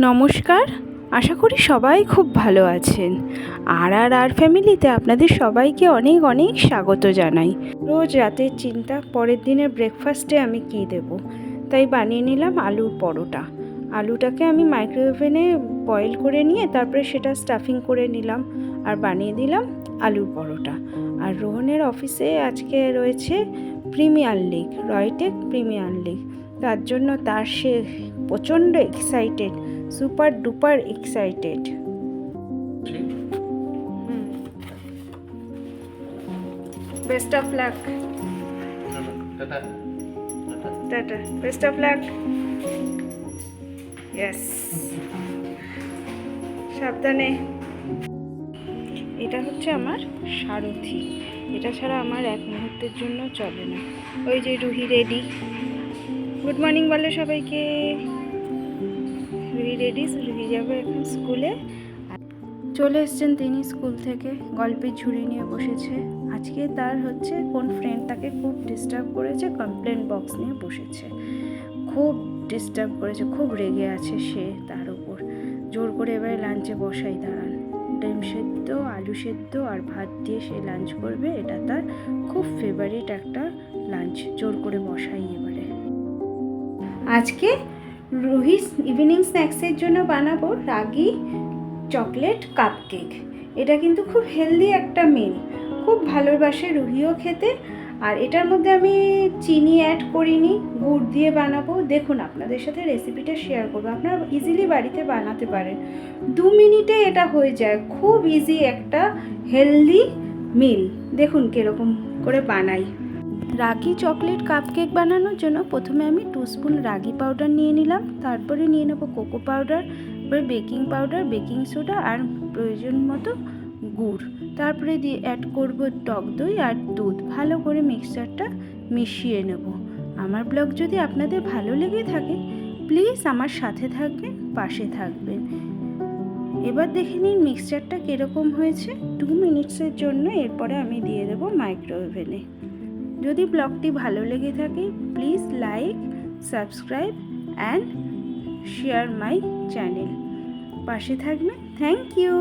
নমস্কার, আশা করি সবাই খুব ভালো আছেন। আর আর আর ফ্যামিলিতে আপনাদের সবাইকে অনেক অনেক স্বাগত জানাই। রোজ রাতের চিন্তা, পরের দিনের ব্রেকফাস্টে আমি কী দেব? তাই বানিয়ে নিলাম আলুর পরোটা। আলুটাকে আমি মাইক্রোওভেনে বয়েল করে নিয়ে তারপরে সেটা স্টাফিং করে নিলাম আর বানিয়ে দিলাম আলুর পরোটা। আর রোহনের অফিসে আজকে রয়েছে প্রিমিয়ার লিগ, রয়টেক প্রিমিয়ার লিগ। তার জন্য তার সে প্রচণ্ড excited super duper excited best of luck tata. Best of luck yes সাবধানে। এটা হচ্ছে আমার সারথি। এটা ছাড়া আমার এক মুহূর্তের জন্য চলে না। ওই যে রুহি রেডি। গুড মর্নিং বলো সবাইকে। রুহি রেডি রুহি যাবে এখন স্কুলে। চলে এসছেন তিনি স্কুল থেকে। গল্পের ঝুড়ি নিয়ে বসেছে। আজকে তার হচ্ছে কোন ফ্রেন্ড তাকে খুব ডিস্টার্ব করেছে কমপ্লেন বক্স নিয়ে বসেছে। খুব ডিস্টার্ব করেছে, খুব রেগে আছে সে তার উপর। জোর করে এবারে লাঞ্চে বসাই, দাঁড়ান। ডিম সেদ্ধ, আলু সেদ্ধ আর ভাত দিয়ে সে লাঞ্চ করবে। এটা তার খুব ফেভারিট একটা লাঞ্চ জোর করে বসাই এবারে। আজকে রুহি ইভিনিং স্ন্যাক্সের জন্য বানাবো রাগি চকলেট কাপকেক এটা কিন্তু খুব হেলদি একটা মিল খুব ভালোবাসে রুহিও খেতে। আর এটার মধ্যে আমি চিনি অ্যাড করিনি, গুড় দিয়ে বানাবো। দেখুন, আপনাদের সাথে রেসিপিটা শেয়ার করব। আপনারা ইজিলি বাড়িতে বানাতে পারেন। দু মিনিটে এটা হয়ে যায়। খুব ইজি একটা হেলদি মিল দেখুন, কীরকম করে বানাই। রাগি চকলেট কাপকেক বানানোর জন্য প্রথমে আমি টু স্পুন রাগি পাউডার নিয়ে নিলাম। তারপরে নিয়ে নেব কোকো পাউডার, তারপরে বেকিং পাউডার, বেকিং সোডা আর প্রয়োজন মতো গুড়। তারপরে দিয়ে অ্যাড করব টক দই আর দুধ। ভালো করে মিক্সচারটা মিশিয়ে নেব। আমার ব্লগ যদি আপনাদের ভালো লেগে থাকে প্লিজ আমার সাথে থাকবেন, পাশে থাকবেন। এবার দেখে নিন মিক্সচারটা কীরকম হয়েছে। টু মিনিটসের জন্য এরপরে আমি দিয়ে দেবো মাইক্রোওভেনে যদি ব্লগটি ভালো লেগে থাকে please like subscribe and share my channel পাশে থাকবে থ্যাংক ইউ